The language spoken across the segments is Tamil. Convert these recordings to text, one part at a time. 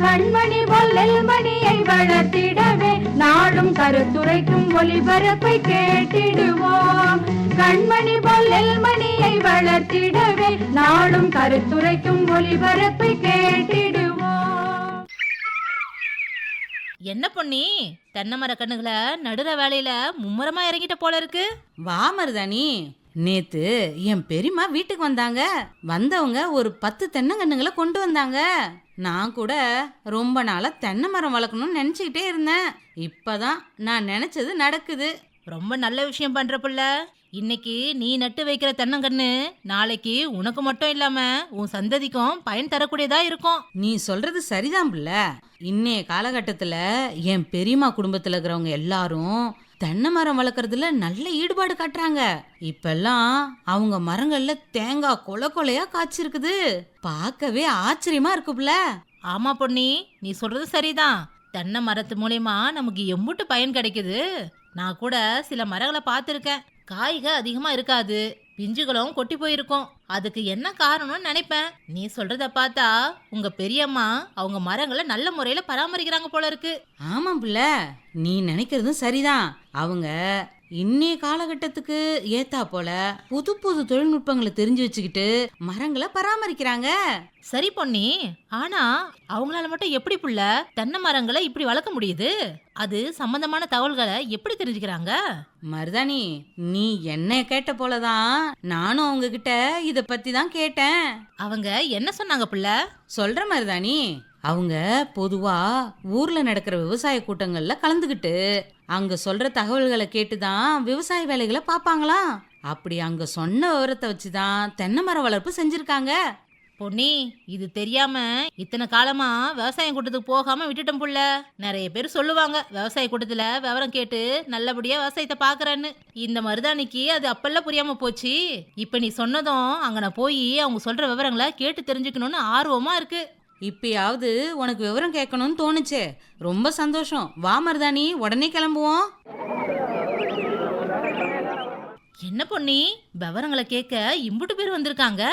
கண்மணி பொல்லல் மணியை வளர்த்திடவே நாடும் கருத்துரைக்கும் ஒளிபரப்பை கேட்டிடுவோம். கண்மணி பொல்லல் மணியை வளர்த்திடவே நாடும் கருத்துரைக்கும் ஒளிபரப்பை கேட்டிடுவோம். என்ன பொண்ணி தென்னை மர கண்ணுகளை நடுற வேலையில மும்முரமா இறங்கிட்ட போல இருக்கு. வா மருதாணி. நேத்து என் பெரியம்மா வீட்டுக்கு வந்தாங்க. வந்தவங்க ஒரு பத்து தென்னங்கன்னுங்களை கொண்டு வந்தாங்க. நான் கூட ரொம்ப நாளா தென்னை மரம் வளர்க்கணும்னு நினைச்சுக்கிட்டே இருந்தேன். இப்பதான் நான் நினைச்சது நடக்குது. ரொம்ப நல்ல விஷயம் பண்ற புள்ள. இன்னைக்கு நீ நட்டு வைக்கிற தென்னங்கண்ணு நாளைக்கு உனக்கு மட்டும் இல்லாம உன் சந்ததிக்கும் பயன் தரக்கூடியதா இருக்கும். நீ சொல்றது சரிதான் புள்ள. இன்னைய காலகட்டத்துல என் பெரியம்மா குடும்பத்துல இருக்கிறவங்க எல்லாரும் தென்னை மரம் வளர்க்கறதுல நல்ல ஈடுபாடு காட்டுறாங்க. இப்பெல்லாம் அவங்க மரங்கள்ல தேங்காய் கொலை கொலையா காய்ச்சிருக்குது. பார்க்கவே ஆச்சரியமா இருக்கு புள்ள ஆமா பொண்ணி நீ சொல்றது சரிதான். தென்னை மரத்து மூலியமா நமக்கு எம்புட்டு பயன் கிடைக்குது. நான் கூட சில மரங்களை பார்த்துருக்கேன். காய்க அதிகமா இருக்காது. பிஞ்சுகளும் கொட்டி போயிருக்கும். அதுக்கு என்ன காரணம்னு நினைப்பேன். நீ சொல்றத பார்த்தா உங்க பெரியம்மா அவங்க மரங்களை நல்ல முறையில பராமரிக்கிறாங்க போல இருக்கு. ஆமாம் புள்ள. நீ நினைக்கிறதும் சரிதான். அவங்க இன்னைய காலகட்டத்துக்கு ஏத்தா போல புது புது தொழில்நுட்பங்களை தெரிஞ்சு வச்சுக்கிட்டு மரங்களை பராமரிக்கிறாங்க. சரி பொன்னி ஆனா அவங்களால மட்டும் எப்படி புள்ள தென்னை மரங்களை இப்படி வளர்க்க முடியுது? அது சம்பந்தமான தகவல்களை எப்படி தெரிஞ்சுக்கிறாங்க? மருதாணி நீ என்ன கேட்ட போலதான் நானும் அவங்க கிட்ட இத பத்தி தான் கேட்டேன். அவங்க என்ன சொன்னாங்க புள்ள? சொல்ற மருதாணி. அவங்க பொதுவா ஊர்ல நடக்கிற விவசாய கூட்டங்கள்ல கலந்துக்கிட்டு அங்க சொல்ற தகவல்களை கேட்டுதான் விவசாய வேலைகளை பார்ப்பாங்களாம். அப்படி அங்க சொன்ன விவரத்தை வச்சுதான் தென்னை மர வளர்ப்பு செஞ்சிருக்காங்க. பொன்னி இது தெரியாம இத்தனை காலமா விவசாயம் கூட்டத்துக்கு போகாம விட்டுட்டோம் புள்ள. நிறைய பேர் சொல்லுவாங்க விவசாய கூட்டத்துல விவரம் கேட்டு நல்லபடியா விவசாயத்தை பாக்குறேன்னு இந்த மருதாணிக்கு அது அப்பெல்லாம் புரியாம போச்சு. இப்ப நீ சொன்னதும் அங்க நான் போய் அவங்க சொல்ற விவரங்களை கேட்டு தெரிஞ்சுக்கணும்னு ஆர்வமா இருக்கு. இப்பயாவது உனக்கு விவரம் கேட்கணும்னு தோணுச்சே. ரொம்ப சந்தோஷம். வா மருதாணி. உடனே கிளம்புவோம். என்ன பொன்னி? விவரங்களை கேட்க இம்புட்டு பேர் வந்திருக்காங்க.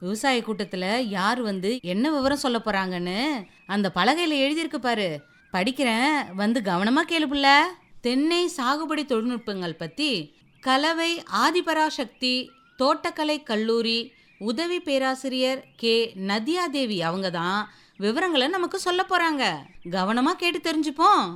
விவசாய கூட்டத்துல யார் வந்து என்ன விவரம் சொல்ல போறாங்கன்னு அந்த பலகையில எழுதியிருக்கு பாரு. படிக்கிறேன். வந்து கவனமா கேளு புள்ள. தென்னை சாகுபடி தொழில்நுட்பங்கள் பத்தி கலவை ஆதிபராசக்தி தோட்டக்கலை கல்லூரி உதவி பேராசிரியர் கே. நதியா தேவி அவங்க தான் விவரங்களை நமக்கு சொல்ல போறாங்க. கவனமா கேட்டு தெரிஞ்சுப்போம்.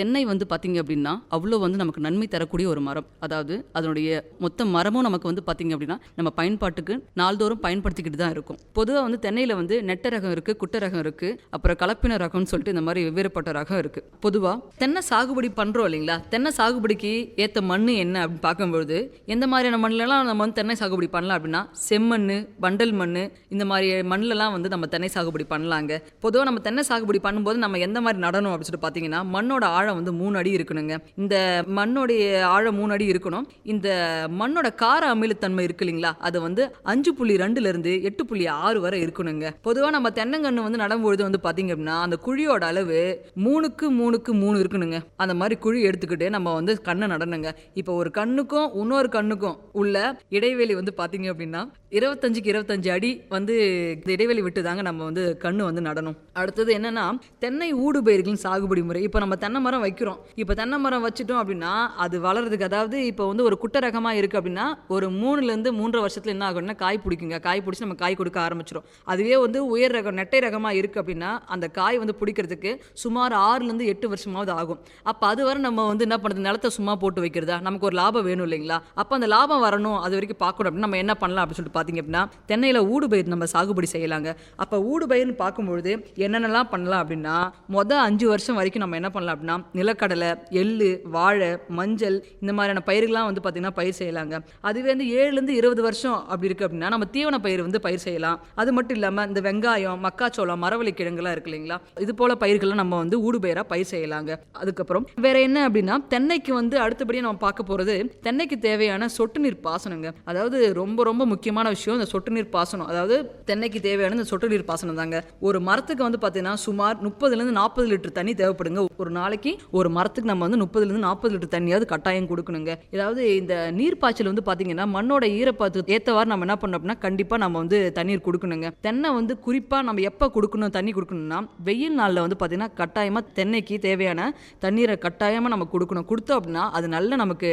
தென்னை வந்து பார்த்தீங்க அப்படின்னா அவ்வளோ வந்து நமக்கு நன்மை தரக்கூடிய ஒரு மரம். அதாவது அதனுடைய மொத்த மரமும் நமக்கு வந்து பார்த்தீங்க அப்படின்னா நம்ம பயன்பாட்டுக்கு நாள்தோறும் பயன்படுத்திக்கிட்டு தான் இருக்கும். பொதுவாக வந்து தென்னையில் வந்து நெட்ட ரகம் இருக்குது குட்டை ரகம் இருக்குது அப்புறம் கலப்பின ரகம்னு சொல்லிட்டு இந்த மாதிரி வெவ்வேறுபட்ட ரகம் இருக்குது பொதுவாக தென்னை சாகுபடி பண்ணுறோம் இல்லைங்களா? தென்னை சாகுபடிக்கு ஏற்ற மண் என்ன அப்படின்னு பார்க்கும்பொழுது எந்த மாதிரியான மண்ணிலலாம் நம்ம வந்து தென்னை சாகுபடி பண்ணலாம் அப்படின்னா செம்மண் வண்டல் மண் இந்த மாதிரி மண்ணிலலாம் வந்து நம்ம தென்னை சாகுபடி பண்ணலாங்க. பொதுவாக நம்ம தென்னை சாகுபடி பண்ணும்போது நம்ம எந்த மாதிரி நடணும் அப்படின்னு சொல்லிட்டு பார்த்தீங்கன்னா மண்ணோட ஆழம் வந்து மூணு அடி இருக்கணுங்க. இந்த மண்ணுடைய ஆழம் மூணு அடி இருக்கணும். இந்த மண்ணோட கார அமிலத்தன்மை இருக்கு இல்லைங்களா? அது வந்து அஞ்சு புள்ளி ரெண்டுல இருந்து எட்டு புள்ளி ஆறு வரை இருக்கணுங்க. பொதுவாக நம்ம தென்னங்கன்று வந்து நடும்பொழுது வந்து பார்த்தீங்க அப்படின்னா அந்த குழியோட அளவு மூணுக்கு மூணுக்கு மூணு இருக்கணுங்க. அந்த மாதிரி குழி எடுத்துக்கிட்டு நம்ம வந்து கண்ணை நடனுங்க இப்போ ஒரு கண்ணுக்கும் இன்னொரு கண்ணுக்கும் உள்ள இடைவெளி வந்து பார்த்தீங்க அப்படின்னா இருபத்தஞ்சுக்கு இருபத்தஞ்சு அடி வந்து இடைவெளி விட்டு தாங்க நம்ம வந்து கண்ணு வந்து நடணும். அடுத்தது என்னன்னா தென்னை ஊடு பயிர்களின் சாகுபடி முறை. இப்போ நம்ம தென்னை மரம் வைக்கிறோம். இப்போ தென்னை மரம் வச்சுட்டோம் அப்படின்னா அது வளர்றதுக்கு அதாவது இப்போ வந்து ஒரு குட்டை ரகமாக இருக்குது அப்படின்னா ஒரு மூணுலேருந்து மூன்றரை வருஷத்தில் என்ன ஆகும்னா காய் பிடிக்குங்க. காய் பிடிச்சி நம்ம காய் கொடுக்க ஆரம்பிச்சிடும் அதுவே வந்து உயர் ரகம் நெட்டை ரகமாக இருக்குது அப்படின்னா அந்த காய் வந்து பிடிக்கிறதுக்கு சுமார் ஆறுலேருந்து எட்டு வருஷமாவது ஆகும். அப்போ அது வரை நம்ம வந்து என்ன பண்ணுறது? நிலத்தை சும்மா போட்டு வைக்கிறதா? நமக்கு ஒரு லாபம் வேணும் இல்லைங்களா? அப்போ அந்த லாபம் வரணும். அது வரைக்கும் பார்க்கணும் அப்படின்னா நம்ம என்ன பண்ணலாம் அப்படின்னு சொல்லிட்டு பார்த்தீங்க அப்படின்னா தென்னையில் ஊடு பயிர் நம்ம சாகுபடி செய்யலாங்க. அப்போ ஊடு பயிர்னு பார்க்கும்பொழுது என்னென்னலாம் பண்ணலாம் அப்படின்னா மொதல் அஞ்சு வருஷம் வரைக்கும் நம்ம என்ன பண்ணலாம் அப்படின்னா நிலக்கடலை எள்ளு வாழை மஞ்சள் இந்த மாதிரியான பயிர்கள்லாம் வந்து பார்த்திங்கன்னா பயிர் செய்யலாங்க. அதுவே வந்து ஏழுலேருந்து இருபது வருஷம் அப்படி இருக்குது அப்படின்னா நம்ம தீவன பயிர் வந்து பயிர் செய்யலாம். அது மட்டும் இல்லாமல் இந்த வெங்காயம் மக்காச்சோளம் மரவள்ளி கிழங்குலாம் இருக்கு இல்லைங்களா? இது போல பயிர்கள்லாம் நம்ம வந்து ஊடுபயிராக பயிர் செய்யலாங்க. அதுக்கப்புறம் வேற என்ன அப்படின்னா தென்னைக்கு வந்து அடுத்தபடியாக நம்ம பார்க்க போகிறது தென்னைக்கு தேவையான சொட்டு நீர் பாசனங்க. அதாவது ரொம்ப ரொம்ப முக்கியமான விஷயம் இந்த சொட்டு நீர் பாசனம். அதாவது தென்னைக்கு தேவையான இந்த சொட்டு நீர் பாசனம் தாங்க ஒரு மரத்துக்கு வந்து பார்த்தீங்கன்னா சுமார் முப்பதுலேருந்து நாற்பது லிட்டர் தண்ணி தேவைப்படுங்க. ஒரு நாளைக்கு ஒரு மரத்துக்கு நம்ம வந்து முப்பதுலேருந்து நாற்பது லிட்டர் தண்ணியாவது கட்டாயம் கொடுக்கணுங்க. அதாவது இந்த நீர் பாய்ச்சல் வந்து பார்த்தீங்கன்னா மண்ணோட ஈரப்பதத்துக்கு ஏற்றவாறு நம்ம என்ன பண்ணோம் அப்படின்னா கண்டிப்பாக நம்ம வந்து தண்ணீர் கொடுக்கணுங்க. தென்னை வந்து குறிப்பாக நம்ம எப்போ கொடுக்கணும் தண்ணி கொடுக்கணும்னா வெயில் நாளில் வந்து பார்த்தீங்கன்னா கட்டாயமாக தென்னைக்கு தேவையான தண்ணீரை கட்டாயமாக நம்ம கொடுக்கணும். கொடுத்தோம் அப்படின்னா அது நல்ல நமக்கு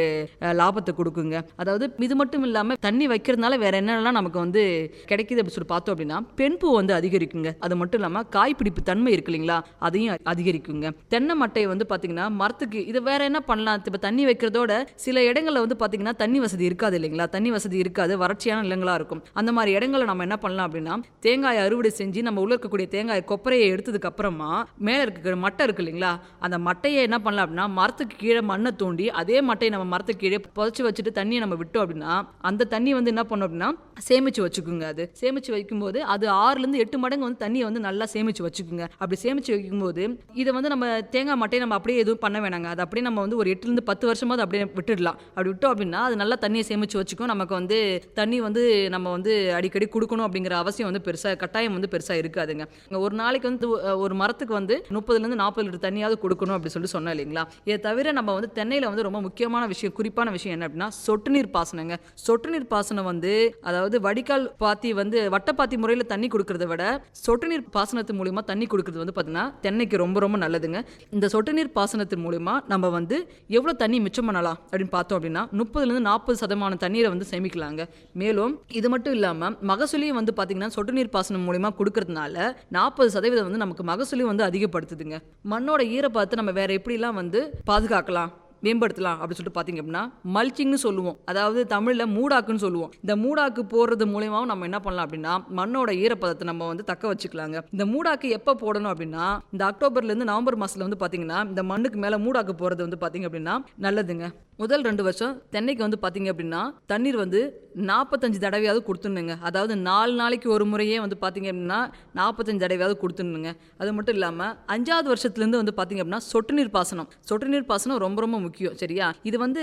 லாபத்தை கொடுக்குங்க. அதாவது இது மட்டும் இல்லாமல் தண்ணி வைக்கிறதுனால வேற என்னெல்லாம் நமக்கு வந்து கிடைக்குது அப்படின்னு சொல்லி பார்த்தோம் அப்படின்னா பெண்பூ வந்து அதிகரிக்குங்க. அது மட்டும் இல்லாமல் காய்பிடிப்பு தன்மை இருக்கு இல்லைங்களா அதையும் அதிகரிக்குங்க. தென்னை மட்டையை வந்து பார்த்தீங்கன்னா மரத்துக்கு இது வேற என்ன பண்ணலாம்? இப்போ தண்ணி வைக்கிறதோட சில இடங்களில் வந்து பார்த்தீங்கன்னா தண்ணி வசதி இருக்காது இல்லைங்களா? தண்ணி வசதி இருக்காது வறட்சியான நிலங்களாக இருக்கும். அந்த மாதிரி இடங்களில் நம்ம என்ன பண்ணலாம் அப்படின்னா தேங்காய் அறுவடை செஞ்சு நம்ம உள்ள இருக்கக்கூடிய தேங்காய் கொப்பரையை எடுத்ததுக்கு அப்புறமா மேலே இருக்க மட்டை இருக்கு இல்லைங்களா? அந்த மட்டையை என்ன பண்ணலாம் அப்படின்னா மரத்துக்கு கீழே மண்ணை தோண்டி அதே மட்டையை நம்ம மரத்துக்கு கீழே புதைச்சி வச்சுட்டு தண்ணியை நம்ம விட்டோம் அப்படின்னா அந்த தண்ணி வந்து என்ன பண்ணோம் அப்படின்னா சேமிச்சு வச்சுக்குங்க அது. சேமிச்சு வைக்கும்போது அது ஆறுலேருந்து எட்டு மடங்கு வந்து தண்ணியை வந்து நல்லா சேமிச்சு வச்சுக்குங்க. அப்படி சேமிச்சு வைக்கும்போது இதை வந்து நம்ம தேங்காய் மட்டையை நம்ம அப்படியே எதுவும் பண்ண வேணாங்க. அது அப்படியே நம்ம வந்து ஒரு எட்டுலேருந்து பத்து வருஷமாவது அப்படியே விட்டுடலாம். அப்படி விட்டோம் அப்படின்னா அது நல்லா தண்ணியை சேமித்து வச்சுக்கும். நமக்கு வந்து தண்ணி வந்து நம்ம வந்து அடிக்கடி கொடுக்கணும் அப்படிங்கிற அவசியம் வந்து பெருசாக கட்டாயம் வந்து பெருசாக இருக்காதுங்க. ஒரு நாளைக்கு வந்து ஒரு மரத்துக்கு வந்து முப்பதுலேருந்து நாற்பது லிட்டர் தண்ணியாவது கொடுக்கணும் அப்படி சொல்லி சொன்னோம் இல்லைங்களா? இதை தவிர நம்ம வந்து தென்னையில் வந்து ரொம்ப முக்கியமான விஷயம் குறிப்பான விஷயம் என்ன அப்படின்னா சொட்டு நீர் பாசனங்க. சொட்டு நீர் பாசனம் வந்து அதாவது வடிகால் பாத்தி வந்து வட்டப்பாத்தி முறையில் தண்ணி கொடுக்கறத விட சொட்டு நீர் பாசனத்து மூலியமா தண்ணி கொடுக்கறது வந்து பார்த்தீங்கன்னா தென்னைக்கு ரொம்ப ரொம்ப நல்லதுங்க. இந்த சொட்டு நீர் பாசனத்தின் மூலியமா நம்ம வந்து எவ்வளோ தண்ணி மிச்சம் பண்ணலாம் அப்படின்னு பார்த்தோம் அப்படின்னா முப்பதுலேருந்து நாற்பது சதமான தண்ணீரை வந்து சேமிக்கலாங்க. மேலும் இது மட்டும் இல்லாமல் மகசூலியும் வந்து பார்த்தீங்கன்னா சொட்டு நீர் பாசனம் மூலியமா கொடுக்கறதுனால நாற்பது சதவீதம் வந்து நமக்கு மகசூலியும் வந்து அதிகப்படுத்துதுங்க. மண்ணோட ஈரப்பதத்தை நம்ம வேற எப்படிலாம் வந்து பாதுகாக்கலாம்? மேம்படுத்தலாம் அப்படின்னு சொல்லிட்டு பார்த்தீங்க அப்படின்னா மல்ச்சிங்னு சொல்லுவோம். அதாவது தமிழில் மூடாக்குன்னு சொல்லுவோம். இந்த மூடாக்கு போடுறது மூலயமாவும் நம்ம என்ன பண்ணலாம் அப்படின்னா மண்ணோட ஈரப்பதத்தை நம்ம வந்து தக்க வச்சுக்கலாங்க. இந்த மூடாக்கு எப்போ போடணும் அப்படின்னா இந்த அக்டோபர்லேருந்து நவம்பர் மாதத்தில் வந்து பார்த்தீங்கன்னா இந்த மண்ணுக்கு மேலே மூடாக்கு போகிறது வந்து பார்த்தீங்க அப்படின்னா நல்லதுங்க. முதல் ரெண்டு வருஷம் தென்னைக்கு வந்து பார்த்தீங்க அப்படின்னா தண்ணீர் வந்து நாற்பத்தஞ்சு தடவையாவது கொடுத்துடணுங்க. அதாவது நாலு நாளைக்கு ஒரு முறையே வந்து பார்த்தீங்க அப்படின்னா நாற்பத்தஞ்சு தடவையாவது கொடுத்துடணுங்க. அது மட்டும் இல்லாமல் அஞ்சாவது வருஷத்துலேருந்து வந்து பார்த்தீங்க அப்படின்னா சொட்டு நீர் பாசனம். சொட்டு நீர் பாசனம் ரொம்ப ரொம்ப முக்கியம். முக்கியம் சரியா? இது வந்து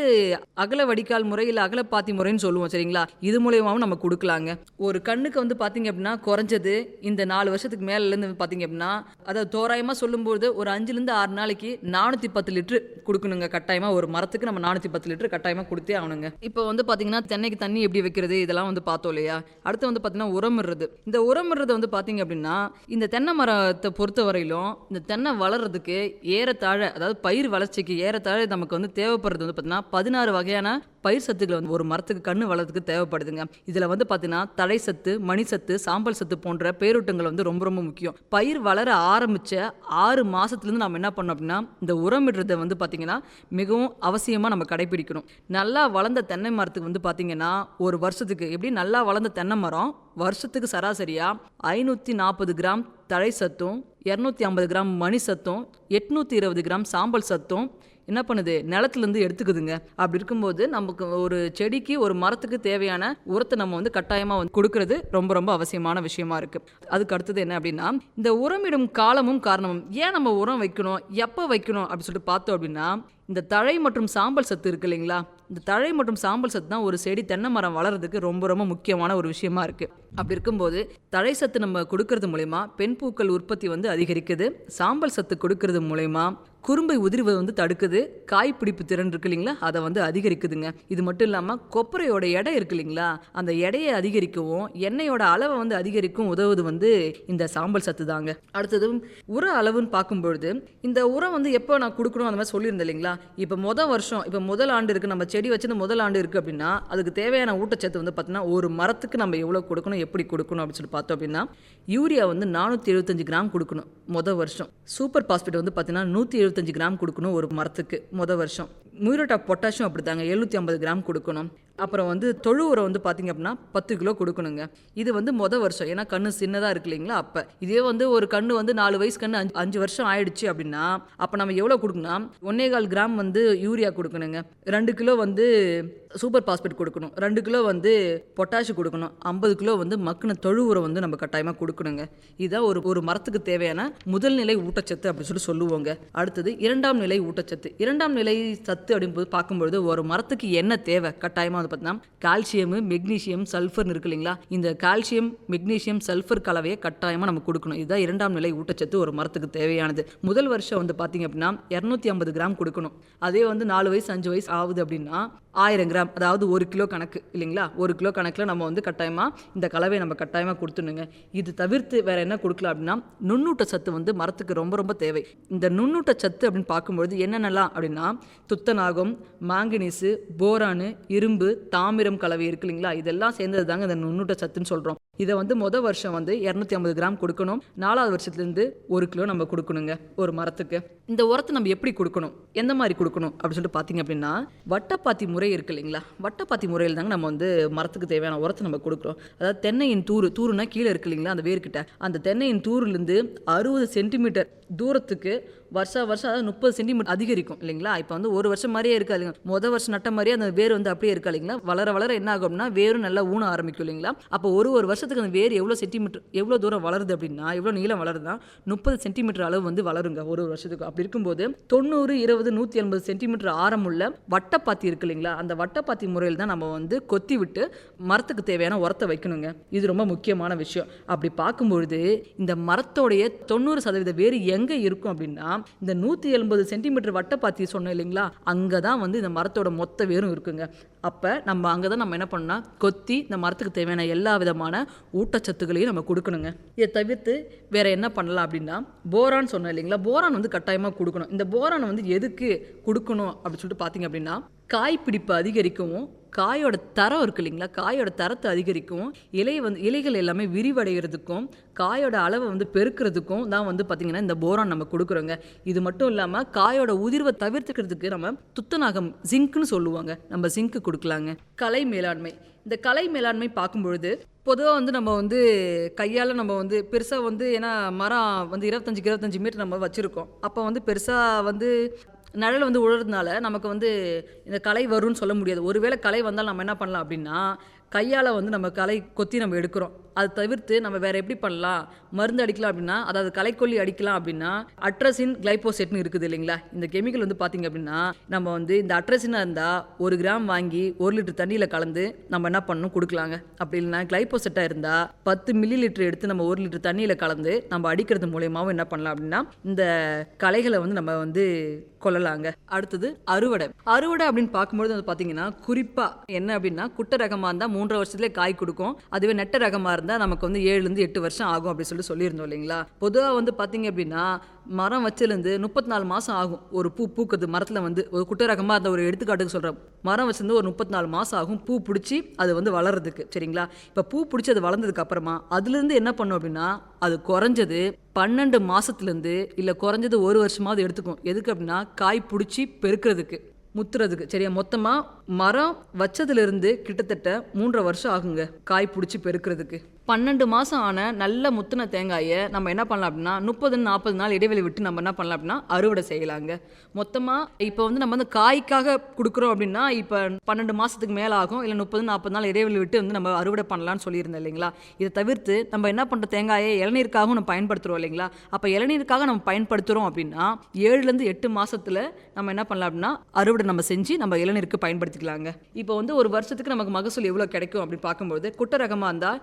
அகல வடிகால் முறை இல்லை அகலப்பாத்தி முறைன்னு சொல்லுவோம் சரிங்களா? இது மூலயமாவும் நம்ம கொடுக்கலாங்க. ஒரு கண்ணுக்கு வந்து பார்த்தீங்க அப்படின்னா குறைஞ்சது இந்த நாலு வருஷத்துக்கு மேலேருந்து பார்த்தீங்க அப்படின்னா அதாவது தோராயமாக சொல்லும்போது ஒரு அஞ்சுலேருந்து ஆறு நாளைக்கு நானூற்றி பத்து லிட்டரு கொடுக்கணுங்க கட்டாயமாக ஒரு மரத்துக்கு நம்ம நானூற்றி பத்து லிட்டரு கட்டாயமாக கொடுத்தே ஆகணுங்க. இப்போ வந்து பார்த்தீங்கன்னா தென்னைக்கு தண்ணி எப்படி வைக்கிறது? இதெல்லாம் வந்து பார்த்தோம் இல்லையா? அடுத்து வந்து பார்த்தீங்கன்னா உரமிடுறது. இந்த உரமிடுறது வந்து பார்த்தீங்க அப்படின்னா இந்த தென்னை மரத்தை பொறுத்த வரையிலும் இந்த தென்னை வளர்கிறதுக்கு ஏறத்தாழ அதாவது பயிர் வளர்ச்சிக்கு ஏறத்தாழ நமக்கு வந்து தேவைப்படுறது வந்து பார்த்தீங்கன்னா பதினாறு வகையான பயிர் சத்துக்கள் வந்து ஒரு மரத்துக்கு கண்ணு வளர்த்துக்கு தேவைப்படுதுங்க. இதில் வந்து பார்த்தீங்கன்னா தலை சத்து மணி சத்து சாம்பல் சத்து போன்ற பேரூட்டங்கள் வந்து ரொம்ப ரொம்ப முக்கியம். பயிர் வளர ஆரம்பித்த ஆறு மாதத்துலேருந்து நம்ம என்ன பண்ணோம் அப்படின்னா இந்த உரமிடுறதை வந்து பார்த்தீங்கன்னா மிகவும் அவசியமாக நம்ம கடைபிடிக்கணும். நல்லா வளர்ந்த தென்னை மரத்துக்கு வந்து பார்த்தீங்கன்னா ஒரு வருஷத்துக்கு எப்படி நல்லா வளர்ந்த தென்னை மரம் வருஷத்துக்கு சராசரியாக ஐநூற்றி நாற்பது கிராம் தழை சத்தும் இரநூத்தி ஐம்பது கிராம் மணி சத்தும் எட்நூற்றி இருபது கிராம் சாம்பல் சத்தும் என்ன பண்ணுது? நிலத்துலேருந்து எடுத்துக்குதுங்க. அப்படி இருக்கும்போது நமக்கு ஒரு செடிக்கு ஒரு மரத்துக்கு தேவையான உரத்தை நம்ம வந்து கட்டாயமாக வந்து கொடுக்கறது ரொம்ப ரொம்ப அவசியமான விஷயமா இருக்குது அதுக்கு அடுத்தது என்ன அப்படின்னா இந்த உரமிடும் காலமும் காரணமும். ஏன் நம்ம உரம் வைக்கணும்? எப்போ வைக்கணும்? அப்படின்னு சொல்லிட்டு பார்த்தோம் அப்படின்னா இந்த தழை மற்றும் சாம்பல் சத்து இருக்கு இல்லைங்களா? இந்த தழை மற்றும் சாம்பல் சத்து தான் ஒரு செடி தென்னை மரம் வளர்றதுக்கு ரொம்ப ரொம்ப முக்கியமான ஒரு விஷயமா இருக்குது அப்படி இருக்கும்போது தழை சத்து நம்ம கொடுக்கறது மூலயமா பெண் பூக்கள் உற்பத்தி வந்து அதிகரிக்குது. சாம்பல் சத்து கொடுக்கறது மூலயமா குறும்பை உதிர்வை வந்து தடுக்குது. காய் பிடிப்பு திறன் இருக்கு இல்லைங்களா? அதை வந்து அதிகரிக்குதுங்க. இது மட்டும் இல்லாமல் கொப்பரையோட எடை இருக்கு இல்லைங்களா? அந்த எடையை அதிகரிக்கவும் எண்ணெயோட அளவை வந்து அதிகரிக்கும் உதவுவது வந்து இந்த சாம்பல் சத்து தாங்க. அடுத்தது உர அளவுன்னு பார்க்கும்பொழுது இந்த உரம் வந்து எப்போ நான் கொடுக்கணும்? அந்த மாதிரி சொல்லியிருந்தேன் இல்லைங்களா? இப்போ முதல் வருஷம் இப்போ முதல் ஆண்டு இருக்குது நம்ம செடி வச்சது முதல் ஆண்டு இருக்குது அப்படின்னா அதுக்கு தேவையான ஊட்டச்சத்து வந்து பார்த்தீங்கன்னா ஒரு மரத்துக்கு நம்ம எவ்வளோ கொடுக்கணும் எப்படி கொடுக்கணும் அப்படின்னு சொல்லி பார்த்தோம் அப்படின்னா யூரியா வந்து நானூற்றி எழுபத்தஞ்சு கிராம் கொடுக்கணும் முதல் வருஷம். சூப்பர் பாஸ்பேட் வந்து பார்த்தீங்கன்னா நூற்றி இருபத்தஞ்சி கிராம் கொடுக்கணும் ஒரு மரத்துக்கு மொதல் வருஷம். முயரோட்டா பொட்டாஷும் அப்படி தாங்க எழுநூற்றி ஐம்பது கிராம் கொடுக்கணும். அப்புறம் வந்து தொழு உரம் வந்து பார்த்திங்க அப்படின்னா பத்து கிலோ கொடுக்கணுங்க. இது வந்து மொதல் வருஷம். ஏன்னா கண்ணு சின்னதாக இருக்கு இல்லைங்களா? அப்போ இதே வந்து ஒரு கண்ணு வந்து நாலு வயசு கண்ணு அஞ்சு அஞ்சு வருஷம் ஆயிடுச்சு அப்படின்னா அப்போ நம்ம எவ்வளோ கொடுக்கணும்னா ஒன்னே கால் கிராம் வந்து யூரியா கொடுக்கணுங்க. ரெண்டு கிலோ வந்து சூப்பர் பாஸ்பேட் கொடுக்கணும். ரெண்டு கிலோ வந்து பொட்டாஷ் கொடுக்கணும். ஐம்பது கிலோ வந்து மக்குன தொழு உரம் வந்து நம்ம கட்டாயமாக கொடுக்கணுங்க. இதுதான் ஒரு ஒரு மரத்துக்கு தேவையான முதல் நிலை ஊட்டச்சத்து அப்படின்னு சொல்லி சொல்லுவோங்க. அடுத்தது இரண்டாம் நிலை ஊட்டச்சத்து. இரண்டாம் நிலை சத்து அப்படின்போது பார்க்கும்பொழுது ஒரு மரத்துக்கு என்ன தேவை? கட்டாயமாக வந்து பார்த்தீங்கன்னா கால்சியம் மெக்னீஷியம் சல்ஃபர்னு இருக்கு இல்லைங்களா? இந்த கால்சியம் மெக்னீஷியம் சல்ஃபர் கலவையை கட்டாயமாக நம்ம கொடுக்கணும். இதுதான் இரண்டாம் நிலை ஊட்டச்சத்து ஒரு மரத்துக்கு தேவையானது. முதல் வருஷம் வந்து பார்த்தீங்க அப்படின்னா இரநூத்தி ஐம்பது கிராம் கொடுக்கணும். அதே வந்து நாலு வயசு அஞ்சு வயசு ஆகுது அப்படின்னா ஆயிரம் கிராம் அதாவது ஒரு கிலோ கணக்கு இல்லைங்களா? ஒரு கிலோ கணக்கில் நம்ம வந்து கட்டாயமாக இந்த கலவையை நம்ம கட்டாயமாக கொடுத்துணுங்க இது தவிர்த்து வேறு என்ன கொடுக்கலாம் அப்படின்னா நுண்ணூட்ட சத்து வந்து மரத்துக்கு ரொம்ப ரொம்ப தேவை. இந்த நுண்ணூட்ட சத்து அப்படின்னு பார்க்கும்பொழுது என்னென்னலாம் அப்படின்னா துத்தநாகம் மாங்கனீஸு போரானு இரும்பு தாமிரம் கலவை இருக்கு இல்லைங்களா? இதெல்லாம் சேர்ந்தது தாங்க இந்த நுண்ணூட்ட சத்துன்னு சொல்கிறோம் இதை வந்து மொதல் வருஷம் வந்து இரநூத்தி ஐம்பது கிராம் கொடுக்கணும். நாலாவது வருஷத்துலேருந்து ஒரு கிலோ நம்ம கொடுக்கணுங்க ஒரு மரத்துக்கு. இந்த உரத்தை நம்ம எப்படி கொடுக்கணும்? எந்த மாதிரி கொடுக்கணும்? அப்படின்னு சொல்லிட்டு பார்த்தீங்க அப்படின்னா வட்டப்பாத்தி முறை முறை இருக்குது இல்லைங்களா? வட்டப்பாத்தி முறையில் தாங்க நம்ம வந்து மரத்துக்கு தேவையான உரத்தை நம்ம கொடுக்குறோம். அதாவது தென்னையின் தூறு தூறுனா கீழே இருக்கு இல்லைங்களா அந்த வேர்கிட்ட. அந்த தென்னையின் தூருலேருந்து அறுபது சென்டிமீட்டர் தூரத்துக்கு வருஷா வருஷம் அதாவது முப்பது சென்டிமீட்டர் அதிகரிக்கும் இல்லைங்களா? இப்போ வந்து ஒரு வருஷம் மாதிரியே இருக்காதுங்க முத வருஷம் நட்ட மாதிரியே அந்த வேர் வந்து அப்படியே இருக்கா இல்லைங்களா? வளர வளர என்ன ஆகும் அப்படின்னா வேரும் நல்லா ஊன ஆரம்பிக்கும் இல்லைங்களா? அப்போ ஒரு ஒரு வருஷத்துக்கு அந்த வேர் எவ்வளோ சென்டிமீட்டர் எவ்வளோ தூரம் வளருது அப்படின்னா எவ்வளோ நீளம் வளருதுன்னா முப்பது சென்டிமீட்டர் அளவு வந்து வளருங்க ஒரு ஒரு வருஷத்துக்கு. அப்படி இருக்கும்போது தொண்ணூறு இருபது நூற்றி எண்பது சென்டிமீட்டர் ஆரமுள்ள வட்டப்பாத்தி இருக்கு இல்லைங்களா? அந்த வட்டப்பாத்தி முறையில் தான் நம்ம வந்து கொத்தி விட்டு மரத்துக்கு தேவையான உரத்தை வைக்கணுங்க. இது ரொம்ப முக்கியமான விஷயம். அப்படி பார்க்கும்பொழுது இந்த மரத்தோடைய தொண்ணூறு சதவீத வேர் எங்கே இருக்கும் அப்படின்னா இந்த நூற்றி எண்பது சென்டிமீட்டர் வட்டப்பாத்தி சொன்னோம் இல்லைங்களா? அங்கே தான் வந்து இந்த மரத்தோட மொத்த வேரும் இருக்குங்க. அப்போ நம்ம அங்கே தான் நம்ம என்ன பண்ணோம்னா கொத்தி இந்த மரத்துக்கு தேவையான எல்லா விதமான ஊட்டச்சத்துக்களையும் நம்ம கொடுக்கணுங்க. இதை தவிர்த்து வேற என்ன பண்ணலாம் அப்படின்னா போரான் சொன்னோம் இல்லைங்களா? போரான் வந்து கட்டாயமாக கொடுக்கணும். இந்த போரான் வந்து எதுக்கு கொடுக்கணும் அப்படின்னு சொல்லிட்டு பார்த்தீங்க அப்படின்னா காய் பிடிப்பு அதிகரிக்கவும் காயோட தரம் இருக்கு இல்லைங்களா? காயோட தரத்தை அதிகரிக்கும். இலை வந்து இலைகள் எல்லாமே விரிவடைகிறதுக்கும் காயோட அளவை வந்து பெருக்கிறதுக்கும் தான் வந்து பார்த்திங்கன்னா இந்த போரான் நம்ம கொடுக்குறோங்க. இது மட்டும் இல்லாமல் காயோட உதிர்வை தவிர்த்துக்கிறதுக்கு நம்ம துத்தநாகம் ஜிங்க்னு சொல்லுவாங்க. நம்ம ஜிங்க்கு கொடுக்கலாங்க. கலை மேலாண்மை. இந்த கலை மேலாண்மை பார்க்கும்பொழுது பொதுவாக வந்து நம்ம வந்து கையால் நம்ம வந்து பெருசாக வந்து ஏன்னா மரம் வந்து இருபத்தஞ்சுக்கு இருபத்தஞ்சி மீட்டர் நம்ம வச்சுருக்கோம். அப்போ வந்து பெருசாக வந்து நிழல் வந்து உழறதுனால நமக்கு வந்து இந்த கலை வரும்னு சொல்ல முடியாது. ஒருவேளை கலை வந்தால் நம்ம என்ன பண்ணலாம் அப்படின்னா கையால் வந்து நம்ம களை கொத்தி நம்ம எடுக்கிறோம். அது தவிர்த்து நம்ம வேறு எப்படி பண்ணலாம்? மருந்து அடிக்கலாம் அப்படின்னா அதாவது களைக்கொல்லி அடிக்கலாம் அப்படின்னா அட்ரஸின் கிளைபோசெட்னு இருக்குது இல்லைங்களா? இந்த கெமிக்கல் வந்து பார்த்திங்க அப்படின்னா நம்ம வந்து இந்த அட்ரஸினாக இருந்தால் ஒரு கிராம் வாங்கி ஒரு லிட்டர் தண்ணியில் கலந்து நம்ம என்ன பண்ணணும்? கொடுக்கலாங்க. அப்படி இல்லைன்னா கிளைபோசெட்டாக இருந்தால் பத்து மில்லி லிட்டர் எடுத்து நம்ம ஒரு லிட்டர் தண்ணியில் கலந்து நம்ம அடிக்கிறது மூலியமாகவும் என்ன பண்ணலாம் அப்படின்னா இந்த களைகளை வந்து நம்ம வந்து கொள்ளலாங்க அடுத்தது அறுவடை. அறுவடை அப்படின்னு பார்க்கும்போது வந்து பார்த்தீங்கன்னா குறிப்பாக என்ன அப்படின்னா குட்டை ரகமாக இருந்தால் மூன்றரை வருஷத்துலேயே காய் கொடுக்கும். அதுவே நெட்ட ரகமாக இருந்தால் நமக்கு வந்து ஏழுலேருந்து எட்டு வருஷம் ஆகும் அப்படின்னு சொல்லி சொல்லியிருந்தோம் இல்லைங்களா? பொதுவாக வந்து பார்த்தீங்க அப்படின்னா மரம் வச்சிலேருந்து முப்பத்தி நாலு மாதம் ஆகும். ஒரு பூ பூக்குது மரத்தில் வந்து ஒரு குட்டை ரகமாக அந்த ஒரு எடுத்துக்காட்டுக்கு சொல்கிறேன் மரம் வச்சிருந்து ஒரு முப்பத்தி நாலு மாதம் ஆகும் பூ பிடிச்சி அது வந்து வளர்றதுக்கு சரிங்களா? இப்போ பூ பிடிச்சி அது வளர்ந்ததுக்கு அப்புறமா அதுலேருந்து என்ன பண்ணும் அப்படின்னா அது குறைஞ்சது பன்னெண்டு மாதத்துலேருந்து இல்லை குறைஞ்சது ஒரு வருஷமாவது எடுத்துக்கும் எதுக்கு அப்படின்னா காய் பிடிச்சி பெருக்கிறதுக்கு. முத்துறதுக்கு. சரியா? மொத்தமாக மரம் வச்சதுலேருந்து கிட்டத்தட்ட மூன்றரை வருஷம் ஆகுங்க. காய் பிடிச்சி பெருக்கிறதுக்கு. பன்னெண்டு மாதம் ஆன நல்ல முத்தின தேங்காயை நம்ம என்ன பண்ணலாம் அப்படின்னா முப்பது நாற்பது நாள் இடைவெளி விட்டு நம்ம என்ன பண்ணலாம் அப்படின்னா அறுவடை செய்யலாங்க. மொத்தமாக இப்போ வந்து நம்ம வந்து காய்க்காக கொடுக்குறோம் அப்படின்னா இப்போ பன்னெண்டு மாதத்துக்கு மேலே ஆகும். இல்லை முப்பது நாற்பது நாள் இடைவெளி விட்டு வந்து நம்ம அறுவடை பண்ணலாம்னு சொல்லியிருந்தோம் இல்லைங்களா? இதை தவிர்த்து நம்ம என்ன பண்ணுற தேங்காயை இளநீருக்காகவும் நம்ம பயன்படுத்துகிறோம் இல்லைங்களா? அப்போ இளநீருக்காக நம்ம பயன்படுத்துகிறோம் அப்படின்னா ஏழுலேருந்து எட்டு மாதத்தில் நம்ம என்ன பண்ணலாம் அப்படின்னா அறுவடை நம்ம செஞ்சு நம்ம இளநீருக்கு பயன்படுத்திக்கலாங்க. இப்போ வந்து ஒரு வருஷத்துக்கு நமக்கு மகசூல் எவ்வளோ கிடைக்கும் அப்படின்னு பார்க்கும்போது குட்டை ரகமாக இருந்தால்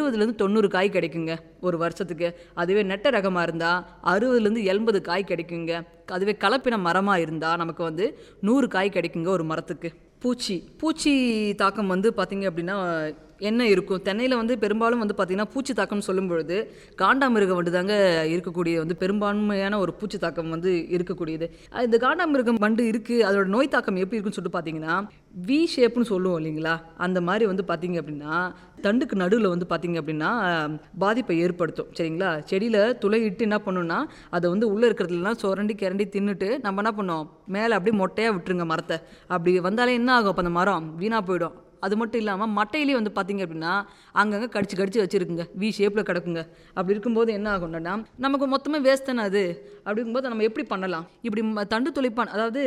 எழுபதுலேருந்து தொண்ணூறு காய் கிடைக்குங்க. ஒரு வருஷத்துக்கு. அதுவே நெட்ட ரகமாக இருந்தால் அறுபதுலேருந்து எண்பது காய் கிடைக்குங்க. அதுவே கலப்பின மரமாக இருந்தால் நமக்கு வந்து நூறு காய் கிடைக்குங்க ஒரு மரத்துக்கு. பூச்சி. பூச்சி தாக்கம் வந்து பார்த்திங்க அப்படின்னா என்ன இருக்கும்? தென்னையில் வந்து பெரும்பாலும் வந்து பார்த்திங்கன்னா பூச்சி தாக்கம்னு சொல்லும் பொழுது காண்டாமிருகம் வண்டு தாங்க இருக்கக்கூடிய வந்து பெரும்பான்மையான ஒரு பூச்சி தாக்கம் வந்து இருக்கக்கூடியது. இந்த காண்டாமிருகம் வண்டு இருக்குது அதோட நோய் தாக்கம் எப்படி இருக்குன்னு சொல்லிட்டு பார்த்தீங்கன்னா வி ஷேப்னு சொல்லுவோம் இல்லைங்களா? அந்த மாதிரி வந்து பார்த்தீங்க அப்படின்னா தண்டுக்கு நடுவில் வந்து பார்த்தீங்க அப்படின்னா பாதிப்பை ஏற்படுத்தும். சரிங்களா? செடியில் துளையிட்டு என்ன பண்ணுன்னா அதை வந்து உள்ளே இருக்கிறதுலாம் சுரண்டி கிரண்டி தின்னுட்டு நம்ம என்ன பண்ணோம் மேலே அப்படியே மொட்டையாக விட்டுருங்க மரத்தை. அப்படி வந்தாலே என்ன ஆகும்? அப்போ அந்த மரம் வீணாக போயிடும். அது மட்டும் இல்லாமல் மட்டையிலேயே வந்து பார்த்தீங்க அப்படின்னா அங்கங்கே கடிச்சு கடிச்சு வச்சுருக்குங்க. வி ஷேப்பில் கிடக்குங்க. அப்படி இருக்கும்போது என்ன ஆகும்னா நமக்கு மொத்தமாக வேஸ்ட் தானே அது? அப்படிங்கும்போது நம்ம எப்படி பண்ணலாம்? இப்படி ம- தண்டு துளைப்பான் அதாவது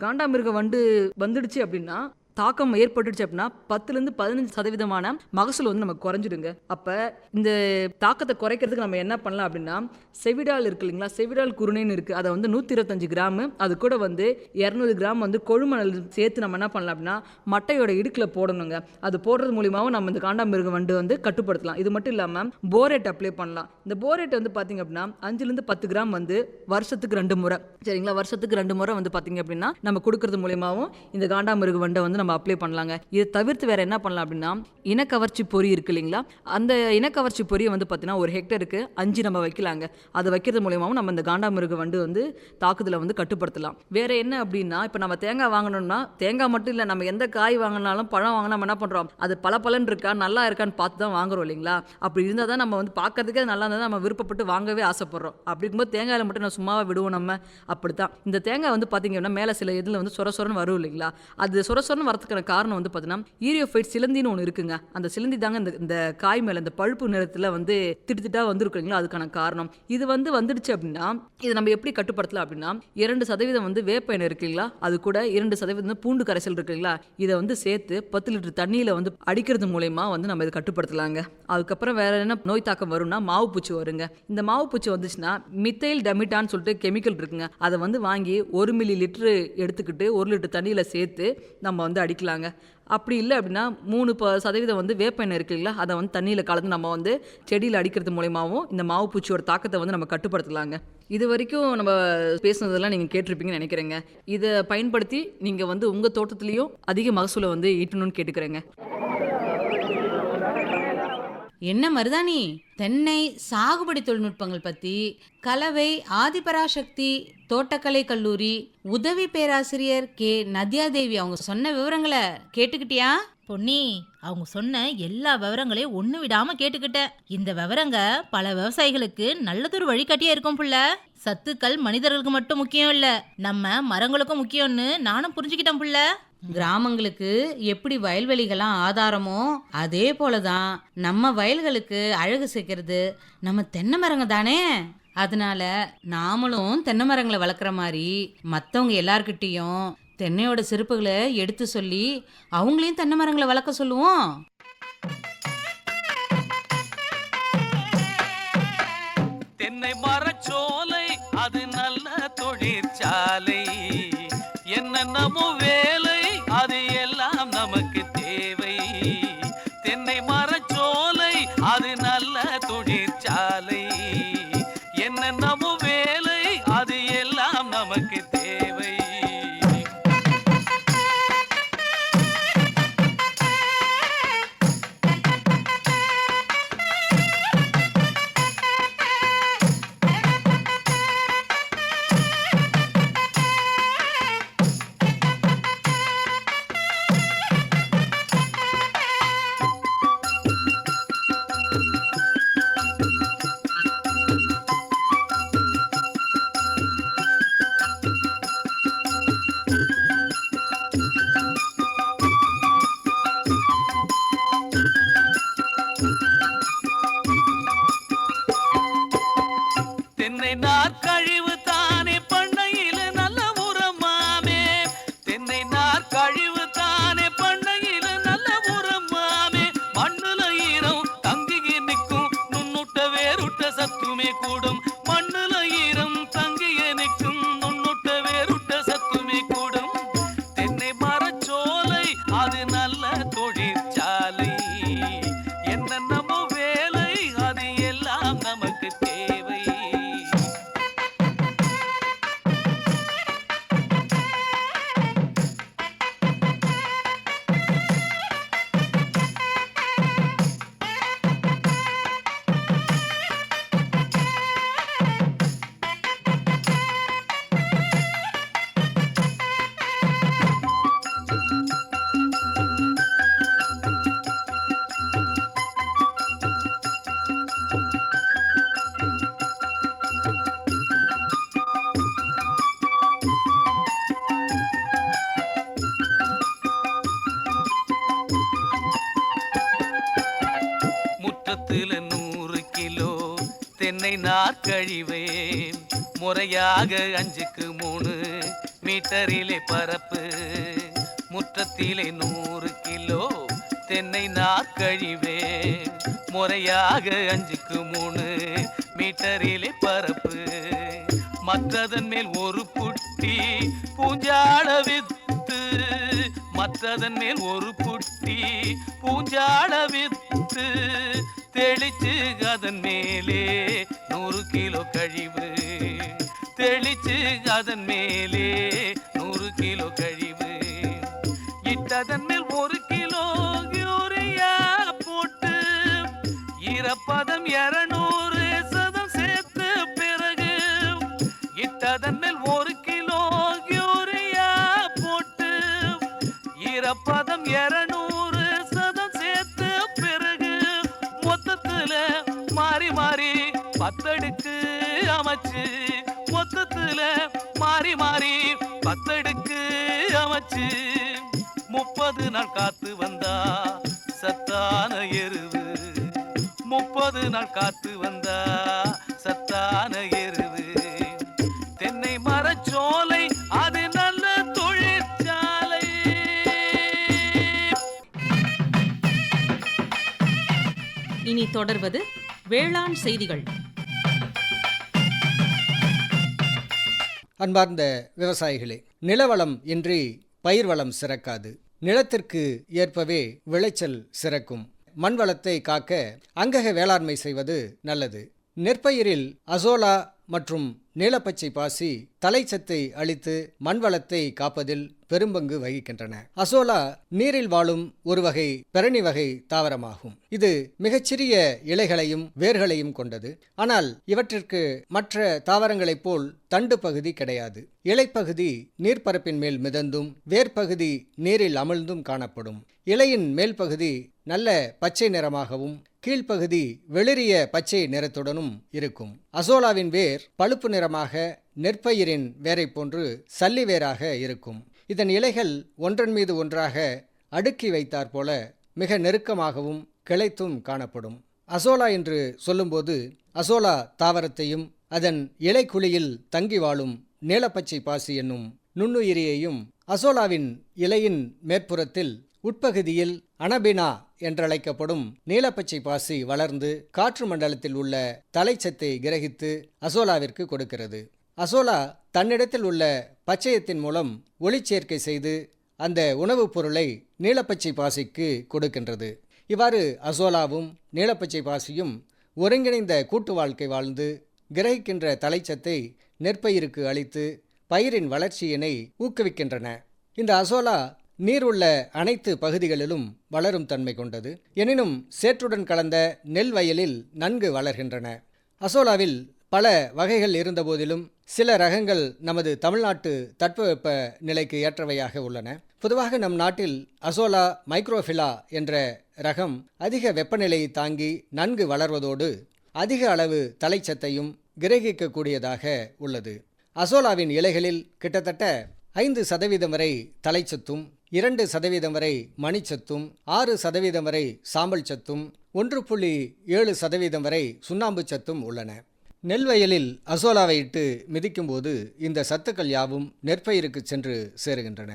காண்டாமிருக வண்டு வந்துடுச்சு அப்படின்னா தாக்கம் ஏற்பட்டுடுச்சு அப்படின்னா பத்துலேருந்து பதினஞ்சு சதவீதமான மகசூல் வந்து நமக்கு குறைஞ்சிடுங்க. அப்போ இந்த தாக்கத்தை குறைக்கிறதுக்கு நம்ம என்ன பண்ணலாம் அப்படின்னா செவிடால் இருக்கு இல்லைங்களா? செவிடால் குருணைன்னு இருக்குது அதை வந்து நூற்றி இருபத்தஞ்சு கிராமு. அது கூட வந்து இரநூறு கிராம் வந்து கொழுமணல் சேர்த்து நம்ம என்ன பண்ணலாம் அப்படின்னா மட்டையோட இடுக்கில் போடணுங்க. அது போடுறது மூலியமாகவும் நம்ம இந்த காண்டாமிருக வண்டு வந்து கட்டுப்படுத்தலாம். இது மட்டும் இல்லாமல் போரேட் அப்ளை பண்ணலாம். இந்த போரேட் வந்து பார்த்திங்க அப்படின்னா அஞ்சுலேருந்து பத்து கிராம் வந்து வருஷத்துக்கு ரெண்டு முறை. சரிங்களா? வருஷத்துக்கு ரெண்டு முறை வந்து பார்த்திங்க அப்படின்னா நம்ம கொடுக்கறது மூலியமாகவும் இந்த காண்டாமிருக வண்டை வந்து நம்ம அப்ளை பண்ணலாங்க. இதை தவிர்த்து வேறு என்ன பண்ணலாம் அப்படின்னா இனக்கவர்ச்சி பொறி இருக்கு இல்லைங்களா? அந்த இனக்கவர்ச்சி பொரியை வந்து பார்த்திங்கன்னா ஒரு ஹெக்டருக்கு அஞ்சு நம்ம வைக்கலாங்க. அதை வைக்கிறது மூலியமாகவும் நம்ம இந்த காண்டாமிருக வண்டு வந்து தாக்குதலை வந்து கட்டுப்படுத்தலாம். வேற என்ன அப்படின்னா இப்போ நம்ம தேங்காய் வாங்கணும்னா தேங்காய் மட்டும் இல்லை நம்ம எந்த காய் வாங்கினாலும் பழம் வாங்கினா நம்ம என்ன பண்ணுறோம் அது பல பலன் இருக்கா நல்லா இருக்கான்னு பார்த்து தான் வாங்குறோம் இல்லைங்களா? அப்படி இருந்தால் தான் நம்ம வந்து பார்க்கறதுக்கே நல்லா இருந்தால் நம்ம விருப்பப்பட்டு வாங்கவே ஆசைப்படுறோம். அப்படி இருக்கும்போது தேங்காயில் மட்டும் நான் சும்மாவாக விடுவோம் நம்ம? அப்படித்தான். இந்த தேங்காய் வந்து பார்த்தீங்கன்னா மேலே சில இதில் வந்து சொர சொரன்னு வரும் இல்லைங்களா? அது சொர சொரன்னு வரதுக்கான காரணம் வந்து பார்த்தீங்கன்னா ஈரியோஃபைட் சிலந்தின்னு ஒன்று இருக்குங்க. அந்த சிலந்தி தாங்க இந்த இந்த காய் மேலே இந்த பழுப்பு நிறத்தில் வந்து திட்டுத்திட்டா வந்துருக்குங்களா அதுக்கான காரணம். இது வந்து வந்துடுச்சு அப்படின்னா இதை நம்ம எப்படி கட்டுப்படுத்தலாம் அப்படின்னா இரண்டு சதவீதம் வந்து வேப்ப எண்ணெய் இருக்குங்களா அது கூட இரண்டு சதவீதம் பூண்டு கரைசல் இருக்குங்களா இதை வந்து சேர்த்து பத்து லிட்டர் தண்ணியில் வந்து அடிக்கிறது மூலயமா வந்து நம்ம இதை கட்டுப்படுத்தலாங்க. அதுக்கப்புறம் வேற என்ன நோய் தாக்கம் வரும்னா மாவு பூச்சி வருங்க. இந்த மாவு பூச்சி வந்துச்சுன்னா மித்தைல் டமிட்டான்னு சொல்லிட்டு கெமிக்கல் இருக்குங்க. அதை வந்து வாங்கி ஒரு மில்லி லிட்டரு எடுத்துக்கிட்டு ஒரு லிட்டர் தண்ணியில் சேர்த்து நம்ம வந்து அடிக்கலாங்க. அப்படி இல்லை அப்படின்னா மூணு ப சதவீதம் வந்து வேப்பெண்ணெய் இருக்கு இல்லைங்களா? அதை வந்து தண்ணியில் கலந்து நம்ம வந்து செடியில் அடிக்கிறது மூலயமாவும் இந்த மாவு பூச்சியோட தாக்கத்தை வந்து நம்ம கட்டுப்படுத்தலாங்க. இது வரைக்கும் நம்ம பேசுனதெல்லாம் நீங்கள் கேட்டிருப்பீங்கன்னு நினைக்கிறேங்க. இதை பயன்படுத்தி நீங்கள் வந்து உங்கள் தோட்டத்துலேயும் அதிக மகசூலை வந்து ஈட்டணும்னு கேட்டுக்கிறேங்க. என்ன மருதாணி? தென்னை சாகுபடி தொழில்நுட்பங்கள் பத்தி கலவை ஆதிபராசக்தி தோட்டக்கலை கல்லூரி உதவி பேராசிரியர் கே. நத்யாதேவி அவங்க சொன்ன விவரங்களை கேட்டுக்கிட்டியா? பொன்னி அவங்க சொன்ன எல்லா விவரங்களையும் ஒண்ணு விடாம கேட்டுக்கிட்டேன். இந்த விவரங்க பல விவசாயிகளுக்கு நல்லதொரு வழிகாட்டியா இருக்கும் புள்ள. சத்துக்கள் மனிதர்களுக்கு மட்டும் முக்கியம் இல்ல நம்ம மரங்களுக்கும் முக்கியம்னு நானும் புரிஞ்சுக்கிட்டேன் புள்ள. கிராமங்களுக்கு எப்படி வயல்வெளிகள்லாம் ஆதாரமோ அதே போலதான் நம்ம வயல்களுக்கு அழகு சேர்க்கறது நம்ம தென்னை மரங்க தானே? அதனால நாமளும் தென்னை மரங்களை வளர்க்குற மாதிரி மற்றவங்க எல்லார்கிட்டேயும் தென்னையோட சிறப்புகளை எடுத்து சொல்லி அவங்களையும் தென்னை மரங்களை வளர்க்க சொல்லுவோம். தென்னை மரச்சோலை அது நல்ல தொழிற்சாலை. என்னென்னமோ நாற்கழிவே முறையாக அஞ்சுக்கு மூணு மீட்டரிலே பரப்பு. முற்றத்திலே நூறு கிலோ தென்னை நாற்கழிவே முறையாக அஞ்சுக்கு மூணு மீட்டரிலே பரப்பு. மற்றதன் மேல் ஒரு புட்டி பூஞ்சாட வித்து. மற்றதன் மேல் ஒரு புட்டி பூஞ்சாட வித்து. தெளிச்சு அதன் மேலே இட்டதன் மேலே நூறு கிலோ கழிவு. இட்டதன் மேல் ஒரு கிலோ யூரியா போட்டு ஈரப்பதம் இருநூறு முப்பது நாள் காத்து வந்தா சத்தான எருவு. முப்பது நாள் காத்து வந்தா சத்தான எருவு. தென்னை மரச்சோலை அது நல்ல தொழிற்சாலை. இனி தொடர்வது வேளாண் செய்திகள். அன்பார்ந்த விவசாயிகளே நிலவளம் இன்றி பயிர் வளம் சிறக்காது. நிலத்திற்கு ஏற்பவே விளைச்சல் சிறக்கும். மண் வளத்தை காக்க அங்கக வேளாண்மை செய்வது நல்லது. நெற்பயிரில் அசோலா மற்றும் நீலப்பச்சை பாசி தலைச்சத்தை அளித்து மண் வளத்தை காப்பதில் பெரும்பங்கு வகிக்கின்றன. அசோலா நீரில் வாழும் ஒரு வகை பெரணி வகை தாவரமாகும். இது மிகச்சிறிய இலைகளையும் வேர்களையும் கொண்டது. ஆனால் இவற்றிற்கு மற்ற தாவரங்களைப் போல் தண்டு பகுதி கிடையாது. இலைப்பகுதி நீர்ப்பரப்பின் மேல் மிதந்தும் வேர்ப்பகுதி நீரில் அமிழ்ந்தும் காணப்படும். இலையின் மேல் பகுதி நல்ல பச்சை நிறமாகவும் கீழ்ப்பகுதி வெளிரிய பச்சை நிறத்துடனும் இருக்கும். அசோலாவின் வேர் பழுப்பு நிறமாக நெற்பயிரின் வேரைப் போன்று சல்லி வேராக இருக்கும். இதன் இலைகள் ஒன்றன் மீது ஒன்றாக அடுக்கி வைத்தாற் போல மிக நெருக்கமாகவும் கிளைத்தும் காணப்படும். அசோலா என்று சொல்லும்போது அசோலா தாவரத்தையும் அதன் இலைக்குழியில் தங்கி வாழும் நீலப்பச்சை பாசி என்னும் நுண்ணுயிரியையும் அசோலாவின் இலையின் மேற்புறத்தில் உட்பகுதியில் அனபினா என்றழைக்கப்படும் நீலப்பச்சை பாசி வளர்ந்து காற்று மண்டலத்தில் உள்ள தலைச்சத்தை கிரகித்து அசோலாவிற்கு கொடுக்கிறது. அசோலா தன்னிடத்தில் உள்ள பச்சையத்தின் மூலம் ஒளிச்சேர்க்கை செய்து அந்த உணவுப் பொருளை நீலப்பச்சை பாசிக்கு கொடுக்கின்றது. இவ்வாறு அசோலாவும் நீலப்பச்சை பாசியும் ஒருங்கிணைந்த கூட்டு வாழ்க்கை வாழ்ந்து கிரகிக்கின்ற தலைச்சத்தை நெற்பயிருக்கு அளித்து பயிரின் வளர்ச்சியினை ஊக்குவிக்கின்றன. இந்த அசோலா நீர் உள்ள அனைத்து பகுதிகளிலும் வளரும் தன்மை கொண்டது. எனினும் சேற்றுடன் கலந்த நெல் வயலில் நன்கு வளர்கின்றன. அசோலாவில் பல வகைகள் இருந்தபோதிலும் சில ரகங்கள் நமது தமிழ்நாட்டு தட்பவெப்ப நிலைக்கு ஏற்றவையாக உள்ளன. பொதுவாக நம் நாட்டில் அசோலா மைக்ரோஃபிலா என்ற ரகம் அதிக வெப்பநிலையை தாங்கி நன்கு வளர்வதோடு அதிக அளவு தலைச்சத்தையும் கிரகிக்கக்கூடியதாக உள்ளது. அசோலாவின் இலைகளில் கிட்டத்தட்ட ஐந்து சதவீதம் வரை தலைச்சத்தும் இரண்டு சதவீதம் வரை மணிச்சத்தும் ஆறு சதவீதம் வரை சாம்பல் சத்தும் ஒன்று புள்ளி ஏழு சதவீதம் வரை சுண்ணாம்பு சத்தும் உள்ளன. நெல் வயலில் அசோலாவை இட்டு மிதிக்கும்போது இந்த சத்துக்கள் யாவும் நெற்பயிருக்கு சென்று சேருகின்றன.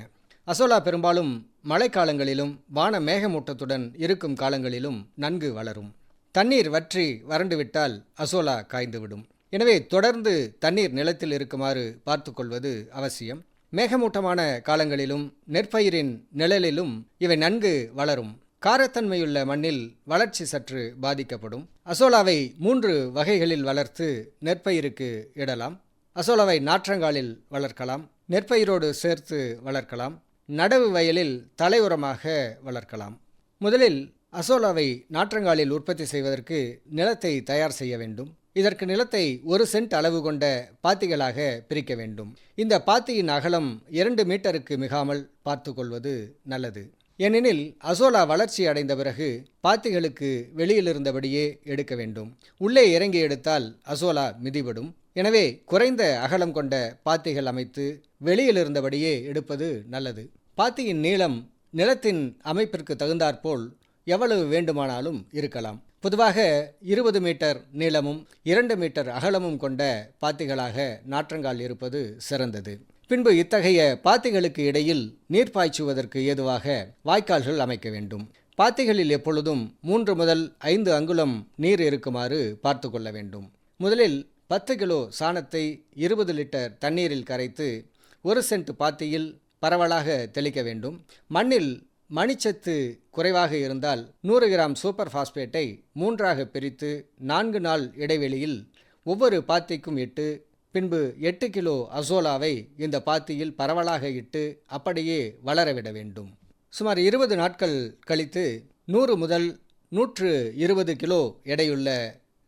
அசோலா பெரும்பாலும் மழைக்காலங்களிலும் வான மேகமூட்டத்துடன் இருக்கும் காலங்களிலும் நன்கு வளரும். தண்ணீர் வற்றி வறண்டுவிட்டால் அசோலா காய்ந்துவிடும். எனவே தொடர்ந்து தண்ணீர் நிலத்தில் இருக்குமாறு பார்த்துக்கொள்வது அவசியம். மேகமூட்டமான காலங்களிலும் நெற்பயிரின் நிழலிலும் இவை நன்கு வளரும். காரத்தன்மையுள்ள மண்ணில் வளர்ச்சி சற்று பாதிக்கப்படும். அசோலாவை மூன்று வகைகளில் வளர்த்து நெற்பயிருக்கு இடலாம். அசோலாவை நாற்றங்காலில் வளர்க்கலாம். நெற்பயிரோடு சேர்த்து வளர்க்கலாம். நடவு வயலில் தலையுரமாக வளர்க்கலாம். முதலில் அசோலாவை நாற்றங்காலில் உற்பத்தி செய்வதற்கு நிலத்தை தயார் செய்ய வேண்டும். இதற்கு நிலத்தை ஒரு சென்ட் அளவு கொண்ட பாத்திகளாக பிரிக்க வேண்டும். இந்த பாத்தியின் அகலம் இரண்டு மீட்டருக்கு மிகாமல் பார்த்து கொள்வது நல்லது. ஏனெனில் அசோலா வளர்ச்சி அடைந்த பிறகு பாத்திகளுக்கு வெளியில் இருந்தபடியே எடுக்க வேண்டும். உள்ளே இறங்கி எடுத்தால் அசோலா மிதிபடும். எனவே குறைந்த அகலம் கொண்ட பாத்திகள் அமைத்து வெளியிலிருந்தபடியே எடுப்பது நல்லது. பாத்தியின் நீளம் நிலத்தின் அமைப்பிற்கு தகுந்தாற்போல் எவ்வளவு வேண்டுமானாலும் இருக்கலாம். பொதுவாக இருபது மீட்டர் நீளமும் இரண்டு மீட்டர் அகலமும் கொண்ட பாத்திகளாக நாற்றங்கால் இருப்பது சிறந்தது. பின்பு இத்தகைய பாத்திகளுக்கு இடையில் நீர் பாய்ச்சுவதற்கு ஏதுவாக வாய்க்கால்கள் அமைக்க வேண்டும். பாத்திகளில் எப்பொழுதும் மூன்று முதல் ஐந்து அங்குலம் நீர் இருக்குமாறு பார்த்து கொள்ள வேண்டும். முதலில் பத்து கிலோ சாணத்தை இருபது லிட்டர் தண்ணீரில் கரைத்து ஒரு சென்ட் பாத்தியில் பரவலாக தெளிக்க வேண்டும். மண்ணில் மணிச்சத்து குறைவாக இருந்தால் நூறு கிராம் சூப்பர் ஃபாஸ்பேட்டை மூன்றாக பிரித்து நான்கு நாள் இடைவெளியில் ஒவ்வொரு பாத்திக்கும் இட்டு பின்பு எட்டு கிலோ அசோலாவை இந்த பாத்தியில் பரவலாக இட்டு அப்படியே வளரவிட வேண்டும். சுமார் இருபது நாட்கள் கழித்து நூறு முதல் நூற்று இருபது கிலோ எடையுள்ள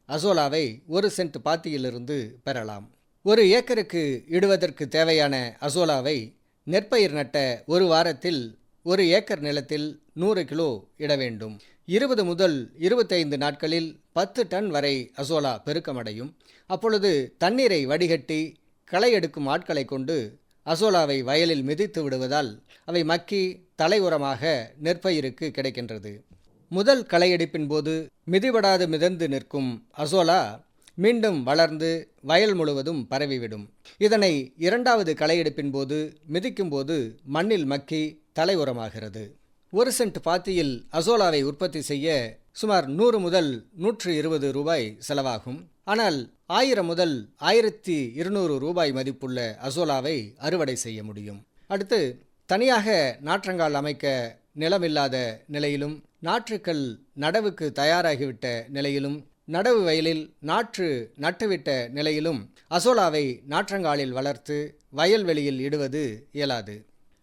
அசோலாவை ஒரு சென்ட் பாத்தியிலிருந்து பெறலாம். ஒரு ஏக்கருக்கு இடுவதற்கு தேவையான அசோலாவை நெற்பயிர் நட்ட ஒரு வாரத்தில் ஒரு ஏக்கர் நிலத்தில் நூறு கிலோ இட வேண்டும். இருபது முதல் இருபத்தைந்து நாட்களில் பத்து டன் வரை அசோலா பெருக்கமடையும். அப்பொழுது தண்ணீரை வடிகட்டி களை எடுக்கும் ஆட்களை கொண்டு அசோலாவை வயலில் மிதித்து விடுவதால் அவை மக்கி தலை உரமாக நெற்பயிருக்கு கிடைக்கின்றது. முதல் களையெடுப்பின் போது மிதிபடாது மிதந்து நிற்கும் அசோலா மீண்டும் வளர்ந்து வயல் முழுவதும் பரவிவிடும். இதனை இரண்டாவது களையெடுப்பின் போது மிதிக்கும்போது மண்ணில் மக்கி தலை உரமாகிறது ஒரு சென்ட் பாத்தியில் அசோலாவை உற்பத்தி செய்ய சுமார் நூறு முதல் நூற்று இருபது ரூபாய் செலவாகும். ஆனால் ஆயிரம் முதல் ஆயிரத்தி இருநூறு ரூபாய் மதிப்புள்ள அசோலாவை அறுவடை செய்ய முடியும். அடுத்து தனியாக நாற்றங்கால் அமைக்க நிலமில்லாத நிலையிலும் நாற்றுக்கள் நடவுக்கு தயாராகிவிட்ட நிலையிலும் நடவு வயலில் நாற்று நட்டுவிட்ட நிலையிலும் அசோலாவை நாற்றங்காலில் வளர்த்து வயல்வெளியில் இடுவது இயலாது.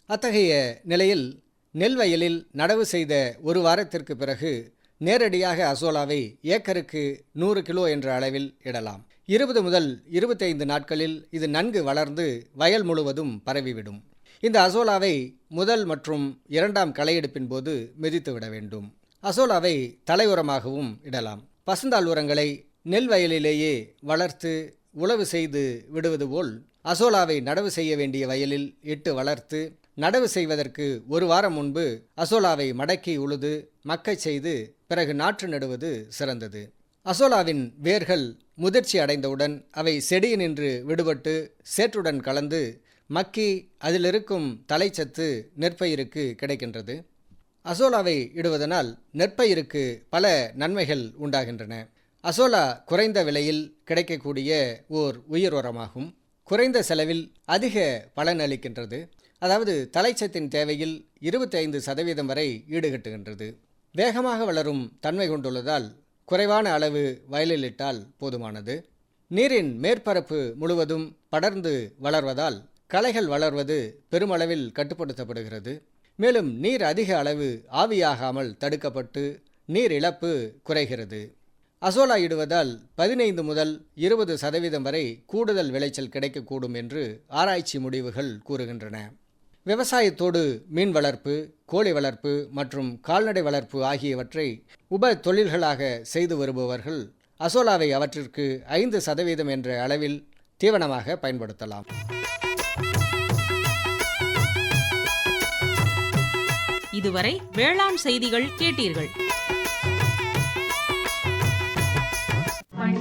அத்தகைய நிலையில் நெல் வயலில் நடவு செய்த ஒரு வாரத்திற்கு பிறகு நேரடியாக அசோலாவை ஏக்கருக்கு நூறு கிலோ என்ற அளவில் இடலாம். இருபது முதல் இருபத்தைந்து நாட்களில் இது நன்கு வளர்ந்து வயல் முழுவதும் பரவிவிடும். இந்த அசோலாவை முதல் மற்றும் இரண்டாம் களையெடுப்பின் போது மிதித்து விட வேண்டும். அசோலாவை தலையுரமாகவும் இடலாம். பசுந்தால் உரங்களை நெல் வயலிலேயே வளர்த்து உழவு செய்து விடுவது போல் அசோலாவை நடவு செய்ய வேண்டிய வயலில் இட்டு வளர்த்து நடவு செய்வதற்கு ஒரு வாரம் முன்பு அசோலாவை மடக்கி உழுது மக்கச் செய்து பிறகு நாற்று நடுவது சிறந்தது. அசோலாவின் வேர்கள் முதிர்ச்சி அடைந்தவுடன் அவை செடியினின்று விடுபட்டு சேற்றுடன் கலந்து மக்கி அதிலிருக்கும் தலைச்சத்து நெற்பயிருக்கு கிடைக்கின்றது. அசோலாவை இடுவதனால் நெற்பயிருக்கு பல நன்மைகள் உண்டாகின்றன. அசோலா குறைந்த விலையில் கிடைக்கக்கூடிய ஓர் உயிர் உரமாகும் குறைந்த செலவில் அதிக பலன் அளிக்கின்றது. அதாவது தலைச்சத்தின் தேவையில் இருபத்தைந்து சதவீதம் வரை ஈடுகட்டுகின்றது. வேகமாக வளரும் தன்மை கொண்டுள்ளதால் குறைவான அளவு வயலில் இட்டால் போதுமானது. நீரின் மேற்பரப்பு முழுவதும் படர்ந்து வளர்வதால் களைகள் வளர்வது பெருமளவில் கட்டுப்படுத்தப்படுகிறது. மேலும் நீர் அதிக அளவு ஆவியாகாமல் தடுக்கப்பட்டு நீர் இழப்பு குறைகிறது. அசோலா இடுவதால் பதினைந்து முதல் இருபது சதவீதம் வரை கூடுதல் விளைச்சல் கிடைக்கக்கூடும் என்று ஆராய்ச்சி முடிவுகள் கூறுகின்றன. விவசாயத்தோடு மீன் வளர்ப்பு கோழி வளர்ப்பு மற்றும் கால்நடை வளர்ப்பு ஆகியவற்றை உப தொழில்களாக செய்து வருபவர்கள் அசோலாவை அவற்றிற்கு ஐந்து சதவீதம் என்ற அளவில் தீவனமாக பயன்படுத்தலாம். இதுவரை வேளாண் செய்திகள் கேட்டீர்கள்.